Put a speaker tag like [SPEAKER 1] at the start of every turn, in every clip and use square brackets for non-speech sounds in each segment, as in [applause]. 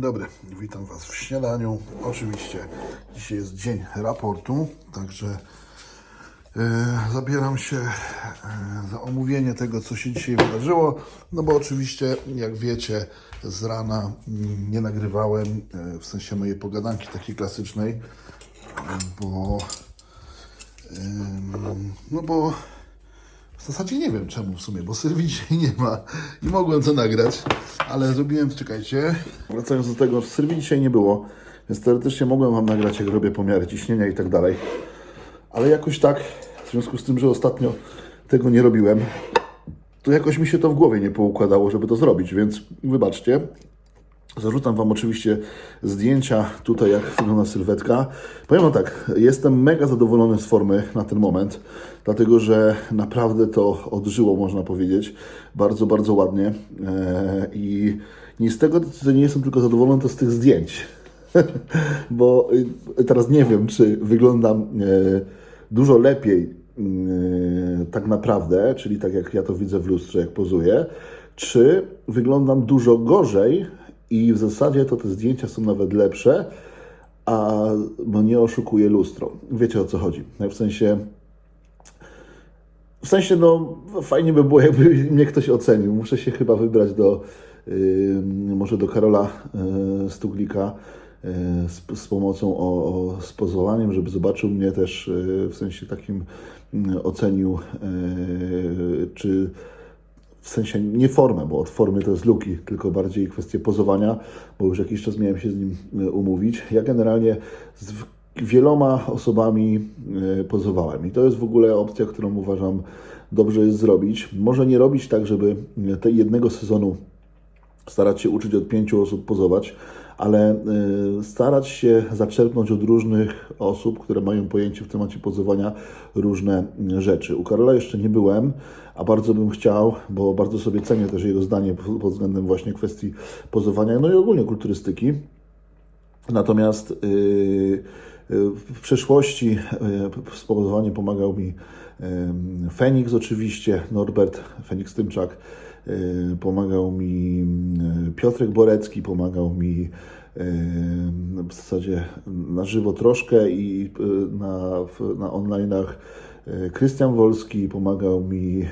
[SPEAKER 1] Dobry, witam Was w śniadaniu. Oczywiście dzisiaj jest dzień raportu, także e, zabieram się e, za omówienie tego, co się dzisiaj wydarzyło. No bo oczywiście, jak wiecie, z rana mm, nie nagrywałem, e, w sensie mojej pogadanki takiej klasycznej, bo Ym, No bo w zasadzie nie wiem czemu w sumie, bo Sylwii dzisiaj nie ma i mogłem to nagrać, ale zrobiłem, czekajcie. Wracając do tego, Sylwii dzisiaj nie było, więc teoretycznie mogłem Wam nagrać, jak robię pomiary ciśnienia i tak dalej. Ale jakoś tak, w związku z tym, że ostatnio tego nie robiłem, to jakoś mi się to w głowie nie poukładało, żeby to zrobić, więc wybaczcie. Zarzucam Wam oczywiście zdjęcia tutaj, jak wygląda sylwetka. Powiem Wam tak, jestem mega zadowolony z formy na ten moment, dlatego że naprawdę to odżyło, można powiedzieć, bardzo, bardzo ładnie. Eee, I nie z tego, że nie jestem tylko zadowolony, to z tych zdjęć. [laughs] Bo y, teraz nie wiem, czy wyglądam e, dużo lepiej e, tak naprawdę, czyli tak jak ja to widzę w lustrze, jak pozuję, czy wyglądam dużo gorzej i w zasadzie to te zdjęcia są nawet lepsze, a no nie oszukuje lustro. Wiecie o co chodzi. W sensie w sensie, no, fajnie by było, jakby mnie ktoś ocenił. Muszę się chyba wybrać do, yy, może do Karola yy, Stuglika yy, z, z pomocą o, o, z pozowaniem, żeby zobaczył mnie też yy, w sensie takim yy, ocenił, yy, czy w sensie nie formę, bo od formy to jest luki, tylko bardziej kwestie pozowania, bo już jakiś czas miałem się z nim y, umówić. Ja generalnie z wieloma osobami y, pozowałem i to jest w ogóle opcja, którą uważam dobrze jest zrobić. Może nie robić tak, żeby tej jednego sezonu starać się uczyć od pięciu osób pozować, ale y, starać się zaczerpnąć od różnych osób, które mają pojęcie w temacie pozowania różne y, rzeczy. U Karola jeszcze nie byłem, a bardzo bym chciał, bo bardzo sobie cenię też jego zdanie pod względem właśnie kwestii pozowania, no i ogólnie kulturystyki. Natomiast yy, w przeszłości z powodowaniem pomagał mi Feniks oczywiście, Norbert Feniks Tymczak, pomagał mi yy, Piotrek Borecki, pomagał mi yy, w zasadzie na żywo troszkę i na, na online'ach Krystian Wolski, pomagał mi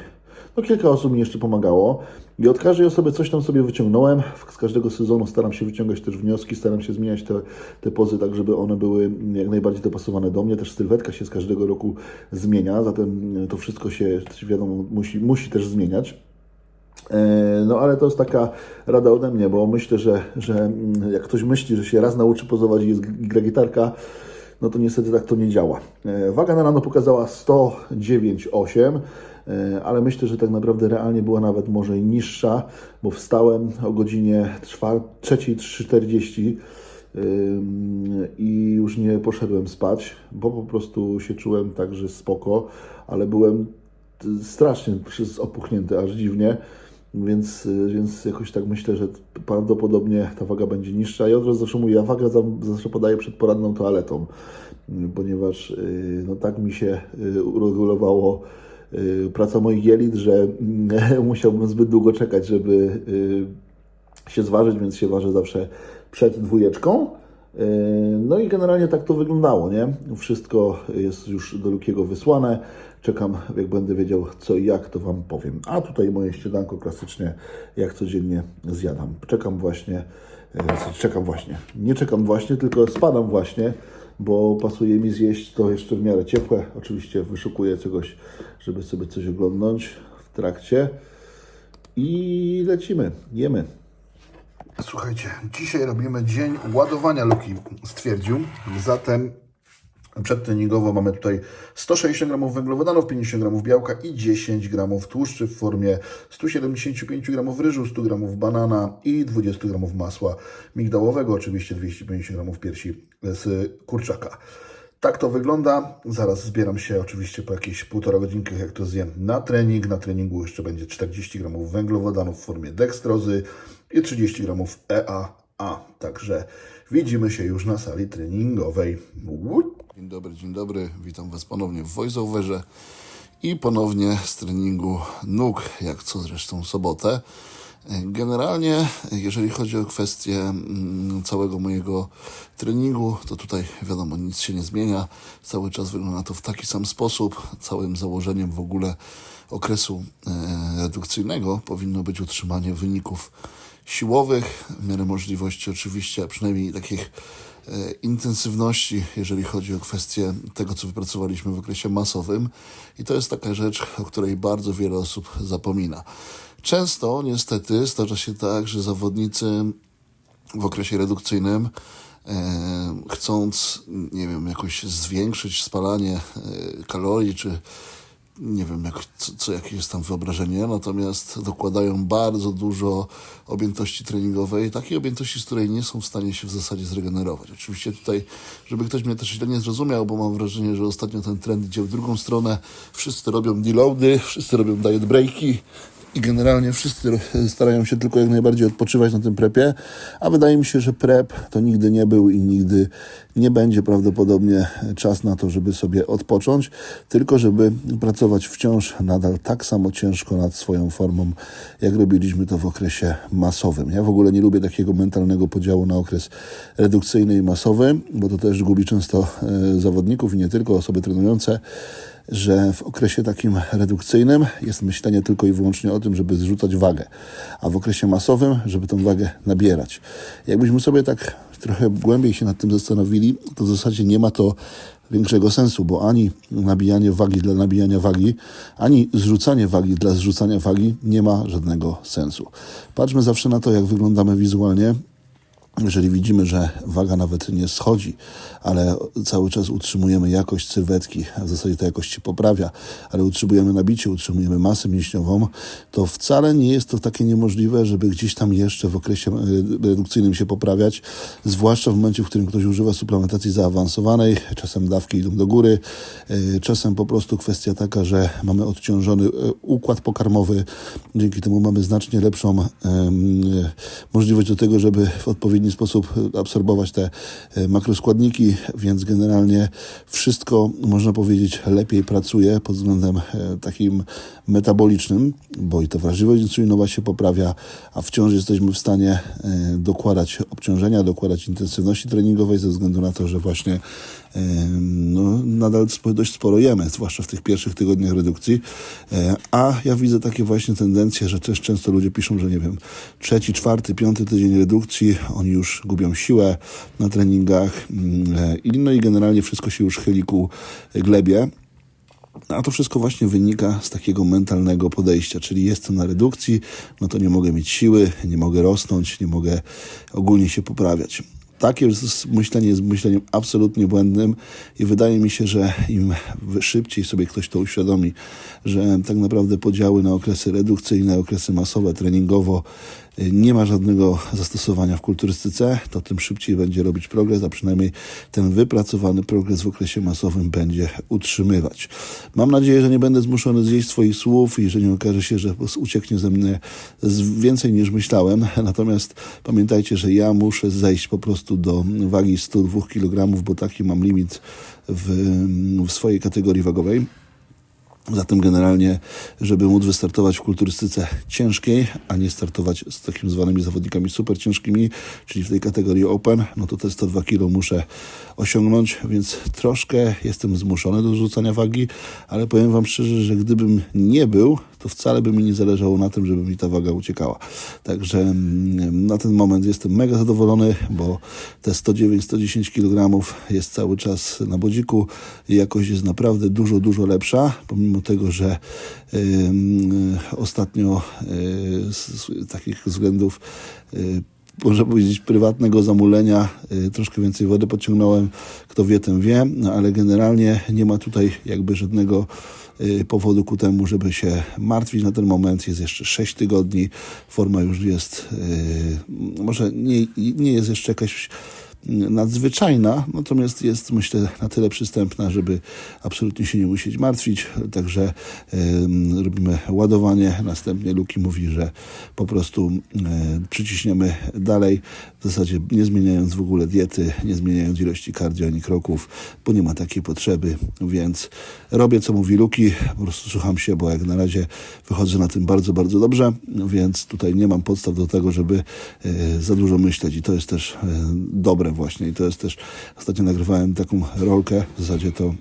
[SPEAKER 1] no, kilka osób mi jeszcze pomagało i od każdej osoby coś tam sobie wyciągnąłem. Z każdego sezonu staram się wyciągać też wnioski, staram się zmieniać te, te pozy tak, żeby one były jak najbardziej dopasowane do mnie. Też sylwetka się z każdego roku zmienia, zatem to wszystko się, wiadomo, musi, musi też zmieniać. E, No ale to jest taka rada ode mnie, bo myślę, że, że mm, jak ktoś myśli, że się raz nauczy pozować i jest gitarka, no to niestety tak to nie działa. E, Waga na rano pokazała 109,8, e, ale myślę, że tak naprawdę realnie była nawet może i niższa, bo wstałem o godzinie 4 3.40 Ym, i już nie poszedłem spać, bo po prostu się czułem tak, że spoko, ale byłem strasznie opuchnięty, aż dziwnie, więc, więc jakoś tak myślę, że prawdopodobnie ta waga będzie niższa. Ja od razu zawsze mówię, ja wagę za- zawsze podaję przed poranną toaletą, ponieważ y, no tak mi się y, uregulowało y, praca moich jelit, że [laughs] musiałbym zbyt długo czekać, żeby się zważyć, więc się ważę zawsze przed dwójeczką. Yy, No i generalnie tak to wyglądało, nie? Wszystko jest już do Lukiego wysłane. Czekam, jak będę wiedział co i jak, to Wam powiem. A tutaj moje śniadanko klasycznie, jak codziennie zjadam. Czekam właśnie, yy, znaczy czekam właśnie, nie czekam właśnie, tylko spadam właśnie, bo pasuje mi zjeść to jeszcze w miarę ciepłe. Oczywiście wyszukuję czegoś, żeby sobie coś oglądnąć w trakcie. I lecimy, jemy. Słuchajcie, dzisiaj robimy dzień ładowania luki, stwierdził. Zatem przedtreningowo mamy tutaj 160 gramów węglowodanów, 50 gramów białka i 10 gramów tłuszczy w formie 175 gramów ryżu, 100 gramów banana i 20 gramów masła migdałowego, oczywiście 250 gramów piersi z kurczaka. Tak to wygląda. Zaraz zbieram się oczywiście po jakieś półtora godzinki, jak to zjem na trening. Na treningu jeszcze będzie 40 gramów węglowodanów w formie dekstrozy i 30 gramów EAA. Także widzimy się już na sali treningowej. Dzień dobry, dzień dobry. Witam Was ponownie w voiceoverze i ponownie z treningu nóg, jak co zresztą sobotę. Generalnie, jeżeli chodzi o kwestię mm, całego mojego treningu, to tutaj wiadomo, nic się nie zmienia. Cały czas wygląda to w taki sam sposób. Całym założeniem w ogóle okresu e, redukcyjnego powinno być utrzymanie wyników siłowych, w miarę możliwości oczywiście, a przynajmniej takich e, intensywności, jeżeli chodzi o kwestię tego, co wypracowaliśmy w okresie masowym. I to jest taka rzecz, o której bardzo wiele osób zapomina. Często, niestety, zdarza się tak, że zawodnicy w okresie redukcyjnym, e, chcąc, nie wiem, jakoś zwiększyć spalanie e, kalorii, czy nie wiem, jak, co, co, jakie jest tam wyobrażenie, natomiast dokładają bardzo dużo objętości treningowej, takiej objętości, z której nie są w stanie się w zasadzie zregenerować. Oczywiście tutaj, żeby ktoś mnie też źle nie zrozumiał, bo mam wrażenie, że ostatnio ten trend idzie w drugą stronę. Wszyscy robią deloady, wszyscy robią diet breaki, i generalnie wszyscy starają się tylko jak najbardziej odpoczywać na tym prepie, a wydaje mi się, że prep to nigdy nie był i nigdy nie będzie prawdopodobnie czas na to, żeby sobie odpocząć, tylko żeby pracować wciąż nadal tak samo ciężko nad swoją formą, jak robiliśmy to w okresie masowym. Ja w ogóle nie lubię takiego mentalnego podziału na okres redukcyjny i masowy, bo to też gubi często e, zawodników i nie tylko osoby trenujące że w okresie takim redukcyjnym jest myślenie tylko i wyłącznie o tym, żeby zrzucać wagę, a w okresie masowym, żeby tą wagę nabierać. Jakbyśmy sobie tak trochę głębiej się nad tym zastanowili, to w zasadzie nie ma to większego sensu, bo ani nabijanie wagi dla nabijania wagi, ani zrzucanie wagi dla zrzucania wagi nie ma żadnego sensu. Patrzmy zawsze na to, jak wyglądamy wizualnie jeżeli widzimy, że waga nawet nie schodzi, ale cały czas utrzymujemy jakość sylwetki, w zasadzie ta jakość się poprawia, ale utrzymujemy nabicie, utrzymujemy masę mięśniową, to wcale nie jest to takie niemożliwe, żeby gdzieś tam jeszcze w okresie e, redukcyjnym się poprawiać, zwłaszcza w momencie, w którym ktoś używa suplementacji zaawansowanej, czasem dawki idą do góry, e, czasem po prostu kwestia taka, że mamy odciążony e, układ pokarmowy, dzięki temu mamy znacznie lepszą możliwość do tego, żeby w odpowiednim odpowiedni sposób absorbować te e, makroskładniki, więc generalnie wszystko, można powiedzieć, lepiej pracuje pod względem e, takim metabolicznym, bo i ta wrażliwość insulinowa się poprawia, a wciąż jesteśmy w stanie e, dokładać obciążenia, dokładać intensywności treningowej ze względu na to, że właśnie no, nadal dość sporo jemy, zwłaszcza w tych pierwszych tygodniach redukcji. A ja widzę takie właśnie tendencje, że też często ludzie piszą, że nie wiem, trzeci, czwarty, piąty tydzień redukcji, oni już gubią siłę na treningach, mm, no i generalnie wszystko się już chyli ku glebie. A to wszystko właśnie wynika z takiego mentalnego podejścia, czyli jestem na redukcji, no to nie mogę mieć siły, nie mogę rosnąć, nie mogę ogólnie się poprawiać. Takie myślenie jest myśleniem absolutnie błędnym i wydaje mi się, że im szybciej sobie ktoś to uświadomi, że tak naprawdę podziały na okresy redukcyjne, okresy masowe, treningowo nie ma żadnego zastosowania w kulturystyce, to tym szybciej będzie robić progres, a przynajmniej ten wypracowany progres w okresie masowym będzie utrzymywać. Mam nadzieję, że nie będę zmuszony zjeść swoich słów i że nie okaże się, że ucieknie ze mnie więcej niż myślałem. Natomiast pamiętajcie, że ja muszę zejść po prostu do wagi 102 kg, bo taki mam limit w, w swojej kategorii wagowej. Zatem generalnie, żeby móc wystartować w kulturystyce ciężkiej, a nie startować z takimi zwanymi zawodnikami super ciężkimi, czyli w tej kategorii open, no to te 102 kg muszę osiągnąć, więc troszkę jestem zmuszony do rzucania wagi, ale powiem Wam szczerze, że gdybym nie był, to wcale by mi nie zależało na tym, żeby mi ta waga uciekała. Także mm, na ten moment jestem mega zadowolony, bo te 109-110 kg jest cały czas na bodziku i jakość jest naprawdę dużo, dużo lepsza, pomimo tego, że yy, ostatnio yy, z, z takich względów yy, można powiedzieć, prywatnego zamulenia. Troszkę więcej wody podciągnąłem, kto wie, ten wie, no ale generalnie nie ma tutaj jakby żadnego Y, powodu ku temu, żeby się martwić na ten moment. Jest jeszcze 6 tygodni, forma już jest, y, może nie, nie jest jeszcze jakaś nadzwyczajna, natomiast jest myślę na tyle przystępna, żeby absolutnie się nie musieć martwić. Także em, robimy ładowanie. Następnie Luki mówi, że po prostu e, przyciśniemy dalej, w zasadzie nie zmieniając w ogóle diety, nie zmieniając ilości cardio ani kroków, bo nie ma takiej potrzeby, więc robię co mówi Luki, po prostu słucham się, bo jak na razie wychodzę na tym bardzo, bardzo dobrze, więc tutaj nie mam podstaw do tego, żeby e, za dużo myśleć i to jest też e, dobre właśnie. I to jest też, ostatnio nagrywałem taką rolkę, w zasadzie to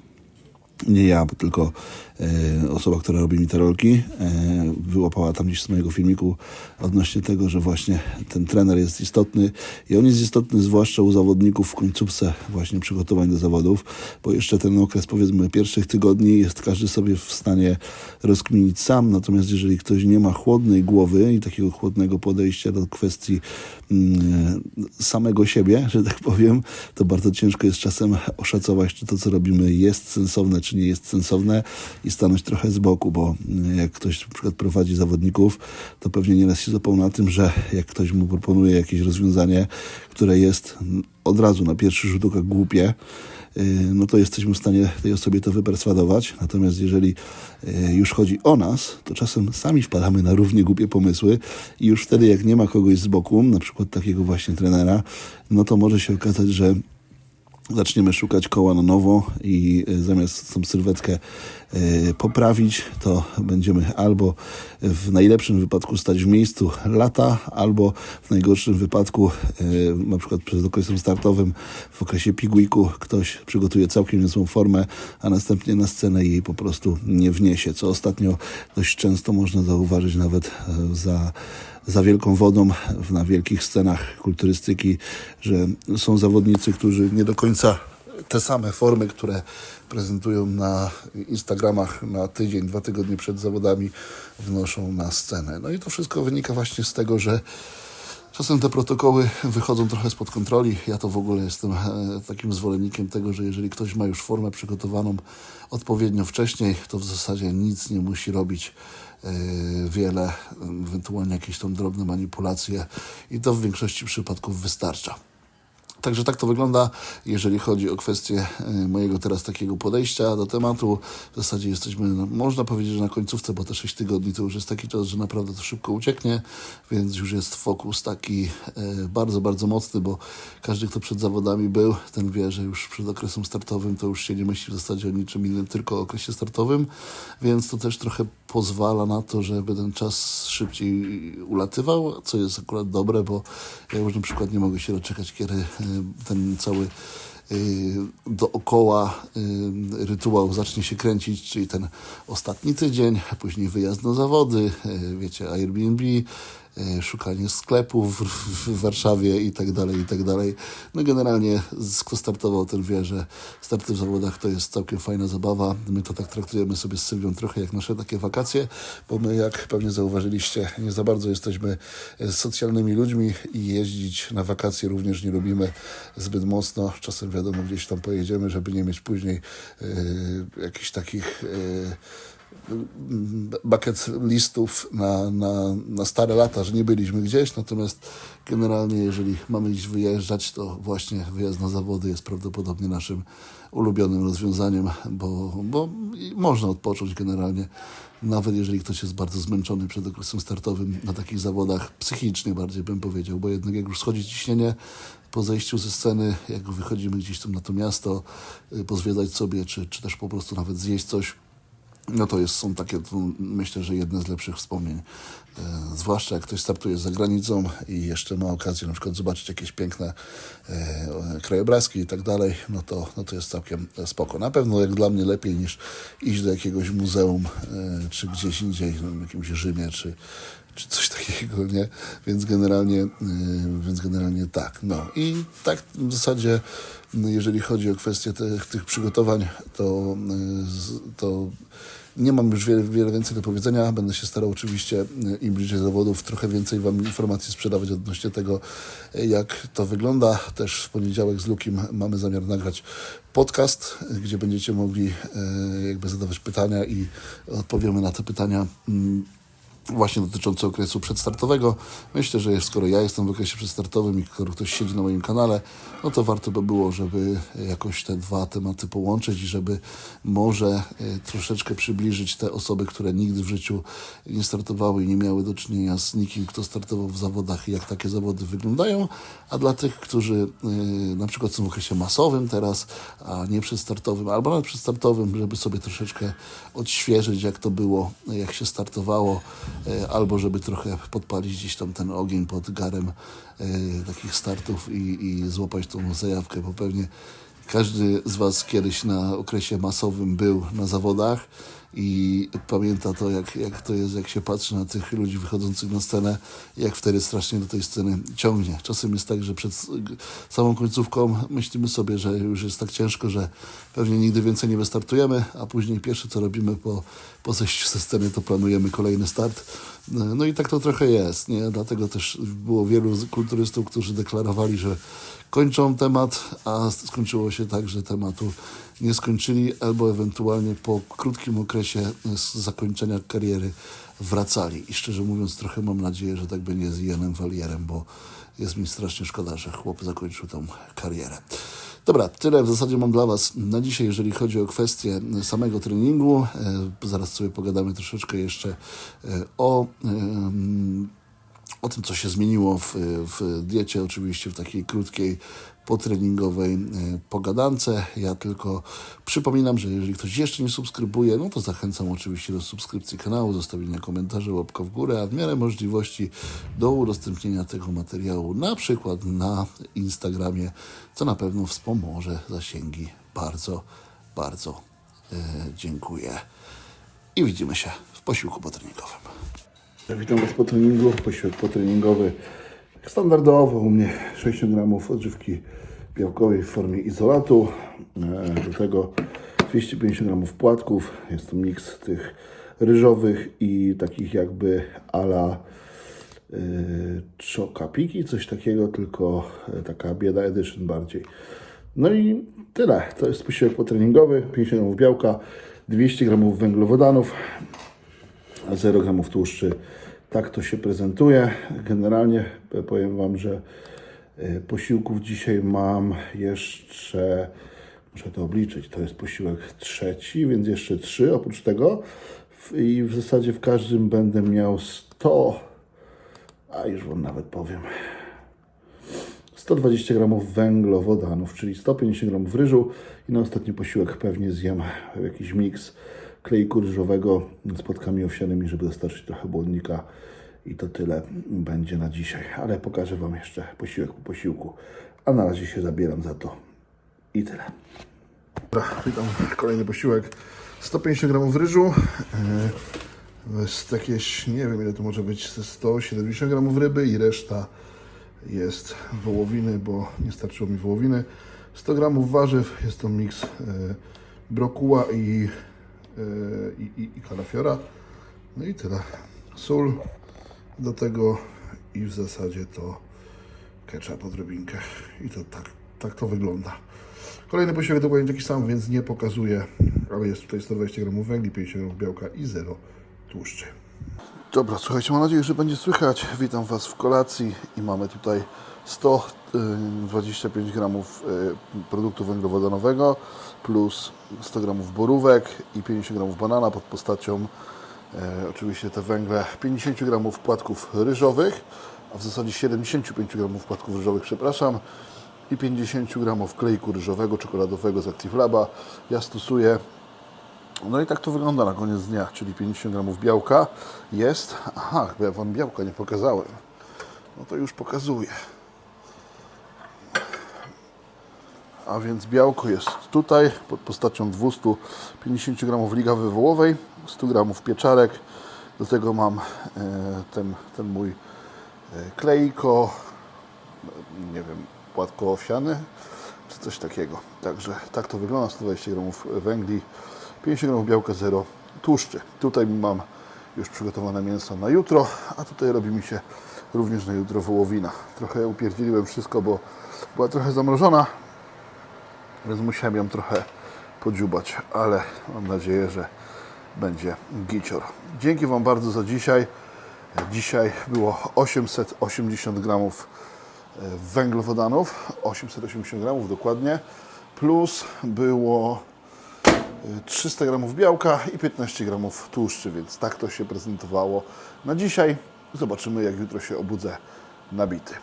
[SPEAKER 1] nie ja, tylko e, osoba, która robi mi te rolki, e, wyłapała tam gdzieś z mojego filmiku odnośnie tego, że właśnie ten trener jest istotny i on jest istotny zwłaszcza u zawodników w końcówce właśnie przygotowań do zawodów, bo jeszcze ten okres powiedzmy pierwszych tygodni jest każdy sobie w stanie rozkminić sam, natomiast jeżeli ktoś nie ma chłodnej głowy i takiego chłodnego podejścia do kwestii mm, samego siebie, że tak powiem, to bardzo ciężko jest czasem oszacować, czy to, co robimy jest sensowne, czy nie jest sensowne i stanąć trochę z boku, bo jak ktoś na przykład prowadzi zawodników, to pewnie nieraz się zapał na tym, że jak ktoś mu proponuje jakieś rozwiązanie, które jest od razu na pierwszy rzut oka głupie, y, no to jesteśmy w stanie tej osobie to wyperswadować. Natomiast jeżeli y, już chodzi o nas, to czasem sami wpadamy na równie głupie pomysły i już wtedy, jak nie ma kogoś z boku, na przykład takiego właśnie trenera, no to może się okazać, że zaczniemy szukać koła na nowo i y, zamiast tą sylwetkę poprawić, to będziemy albo w najlepszym wypadku stać w miejscu lata, albo w najgorszym wypadku, y, na przykład przed okresem startowym, w okresie piguiku, ktoś przygotuje całkiem niezłą formę, a następnie na scenę jej po prostu nie wniesie, co ostatnio dość często można zauważyć nawet e, za za wielką wodą na wielkich scenach kulturystyki, że są zawodnicy, którzy nie do końca te same formy, które prezentują na Instagramach na tydzień, dwa tygodnie przed zawodami, wnoszą na scenę. No i to wszystko wynika właśnie z tego, że Czasem te protokoły wychodzą trochę spod kontroli. Ja to w ogóle jestem e, takim zwolennikiem tego, że jeżeli ktoś ma już formę przygotowaną odpowiednio wcześniej, to w zasadzie nic nie musi robić e, wiele, ewentualnie jakieś tam drobne manipulacje i to w większości przypadków wystarcza. Także tak to wygląda, jeżeli chodzi o kwestię e, mojego teraz takiego podejścia do tematu. W zasadzie jesteśmy, no, można powiedzieć, że na końcówce, bo te 6 tygodni to już jest taki czas, że naprawdę to szybko ucieknie, więc już jest fokus taki e, bardzo, bardzo mocny, bo każdy, kto przed zawodami był, ten wie, że już przed okresem startowym to już się nie myśli w zasadzie o niczym innym, tylko o okresie startowym, więc to też trochę pozwala na to, żeby ten czas szybciej ulatywał, co jest akurat dobre, bo ja już na przykład nie mogę się doczekać, kiedy e, ten cały y, dookoła y, rytuał zacznie się kręcić, czyli ten ostatni tydzień, później wyjazd na zawody, wiecie, Airbnb, szukanie sklepów w, Warszawie i tak dalej, i tak dalej. No generalnie kto startował, ten wie, że starty w zawodach to jest całkiem fajna zabawa. My to tak traktujemy sobie z Sylwią trochę jak nasze takie wakacje, bo my, jak pewnie zauważyliście, nie za bardzo jesteśmy e, socjalnymi ludźmi i jeździć na wakacje również nie lubimy zbyt mocno. Czasem wiadomo, gdzieś tam pojedziemy, żeby nie mieć później e, jakichś takich e, bucket listów na, na, na stare lata, że nie byliśmy gdzieś, natomiast generalnie jeżeli mamy gdzieś wyjeżdżać, to właśnie wyjazd na zawody jest prawdopodobnie naszym ulubionym rozwiązaniem, bo, bo można odpocząć generalnie, nawet jeżeli ktoś jest bardzo zmęczony przed okresem startowym na takich zawodach, psychicznie bardziej bym powiedział, bo jednak jak już schodzi ciśnienie, po zejściu ze sceny, jak wychodzimy gdzieś tam na to miasto, y, pozwiedzać sobie, czy, czy też po prostu nawet zjeść coś, no to jest, są takie, myślę, że jedne z lepszych wspomnień. E, zwłaszcza jak ktoś startuje za granicą i jeszcze ma okazję na przykład zobaczyć jakieś piękne e, krajobrazki i tak dalej, no to, no to jest całkiem spoko. Na pewno jak dla mnie lepiej niż iść do jakiegoś muzeum e, czy gdzieś indziej, no, w jakimś Rzymie czy, czy coś [laughs] takiego, nie? Więc generalnie, y, więc generalnie tak. No i tak w zasadzie, jeżeli chodzi o kwestię tych, tych przygotowań, to, z- to nie mam już wiele, wiele więcej do powiedzenia. Będę się starał oczywiście y, im bliżej zawodów trochę więcej Wam informacji sprzedawać odnośnie tego, y, jak to wygląda. Też w poniedziałek z Lukim mamy zamiar nagrać podcast, gdzie będziecie mogli y, jakby zadawać pytania i odpowiemy na te pytania. Właśnie dotyczące okresu przedstartowego. Myślę, że skoro ja jestem w okresie przedstartowym i skoro ktoś siedzi na moim kanale, no to warto by było, żeby jakoś te dwa tematy połączyć i żeby może e, troszeczkę przybliżyć te osoby, które nigdy w życiu nie startowały i nie miały do czynienia z nikim, kto startował w zawodach i jak takie zawody wyglądają, a dla tych, którzy e, na przykład są w okresie masowym teraz, a nie przedstartowym, albo nawet przedstartowym, żeby sobie troszeczkę odświeżyć, jak to było, jak się startowało, albo żeby trochę podpalić gdzieś tam ten ogień pod garem e, takich startów i, i złapać tą zajawkę, bo pewnie każdy z Was kiedyś na okresie masowym był na zawodach i pamięta to, jak, jak to jest, jak się patrzy na tych ludzi wychodzących na scenę, jak wtedy strasznie do tej sceny ciągnie. Czasem jest tak, że przed samą końcówką myślimy sobie, że już jest tak ciężko, że pewnie nigdy więcej nie wystartujemy, a później pierwsze co robimy po, po zejściu ze sceny, to planujemy kolejny start. No i tak to trochę jest, nie? Dlatego też było wielu kulturystów, którzy deklarowali, że kończą temat, a skończyło się tak, że tematu nie skończyli, albo ewentualnie po krótkim okresie z zakończenia kariery wracali. I szczerze mówiąc, trochę mam nadzieję, że tak będzie z Janem Walierem, bo jest mi strasznie szkoda, że chłop zakończył tą karierę. Dobra, tyle w zasadzie mam dla Was na dzisiaj, jeżeli chodzi o kwestię samego treningu. E, Zaraz sobie pogadamy troszeczkę jeszcze e, o o tym, co się zmieniło w, w diecie, oczywiście w takiej krótkiej, potreningowej e, pogadance. Ja tylko przypominam, że jeżeli ktoś jeszcze nie subskrybuje, no to zachęcam oczywiście do subskrypcji kanału, zostawienia komentarzy, łapka w górę, a w miarę możliwości do udostępnienia tego materiału, na przykład na Instagramie, co na pewno wspomoże zasięgi. Bardzo, bardzo e, dziękuję. I widzimy się w posiłku potreningowym. Witam Was po treningu, posiłek potreningowy. Standardowo u mnie 6 gramów odżywki białkowej w formie izolatu. E, Do tego 250 gramów płatków. Jest to miks tych ryżowych i takich jakby ala y, coś takiego, tylko e, taka bieda edition bardziej. No i tyle. To jest posiłek potreningowy, 50 gramów białka, 200 gramów węglowodanów, a 0 gramów tłuszczy. Tak to się prezentuje. Generalnie powiem Wam, że e, posiłków dzisiaj mam jeszcze, muszę to obliczyć, to jest posiłek trzeci, więc jeszcze trzy oprócz tego. I w zasadzie w każdym będę miał 100, a już Wam nawet powiem, 120 gramów węglowodanów, czyli 150 gramów ryżu i na ostatni posiłek pewnie zjem jakiś miks kleiku ryżowego z płatkami owsianymi, żeby dostarczyć trochę błonnika i to tyle będzie na dzisiaj. Ale pokażę Wam jeszcze posiłek po posiłku, a na razie się zabieram za to i tyle. Dobra, witam. Kolejny posiłek. 150 gramów ryżu. To jest jakieś, nie wiem ile to może być, ze 170 gramów ryby i reszta jest wołowiny, bo nie starczyło mi wołowiny. 100 gramów warzyw, jest to miks e, brokuła i, e, i, i, i kalafiora. No i tyle. Sól do tego i w zasadzie to ketchup odrobinkę. I to tak, tak to wygląda. Kolejny posiłek dokładnie taki sam, więc nie pokazuję, ale jest tutaj 120 gramów węgli, 50 gramów białka i 0 tłuszczy. Dobra, słuchajcie, mam nadzieję, że będzie słychać. Witam Was w kolacji i mamy tutaj 125 gramów y, produktu węglowodanowego plus 100 gramów borówek i 50 gramów banana pod postacią e, oczywiście te węgle 50 gramów płatków ryżowych, a w zasadzie 75 gramów płatków ryżowych, przepraszam, i 50 gramów klejku ryżowego, czekoladowego z ActiveLaba. Ja stosuję no i tak to wygląda na koniec dnia, czyli 50 gramów białka jest. Aha, chyba ja Wam białka nie pokazałem. No to już pokazuję. A więc białko jest tutaj pod postacią 250 gramów ligawy wołowej, 100 gramów pieczarek. Do tego mam e, ten, ten mój e, klejko, nie wiem, płatko owsiane, czy coś takiego. Także tak to wygląda, 120 gramów węgli, 50 gramów białka, 0 tłuszczy. Tutaj mam już przygotowane mięso na jutro, a tutaj robi mi się również na jutro wołowina. Trochę upierdzieliłem wszystko, bo była trochę zamrożona, więc musiałem ją trochę podziubać, ale mam nadzieję, że będzie gicior. Dzięki Wam bardzo za dzisiaj. Dzisiaj było 880 gramów e, węglowodanów, 880 gramów dokładnie, plus było e, 300 gramów białka i 15 gramów tłuszczy, więc tak to się prezentowało na dzisiaj. Zobaczymy, jak jutro się obudzę nabity.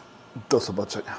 [SPEAKER 1] Do zobaczenia.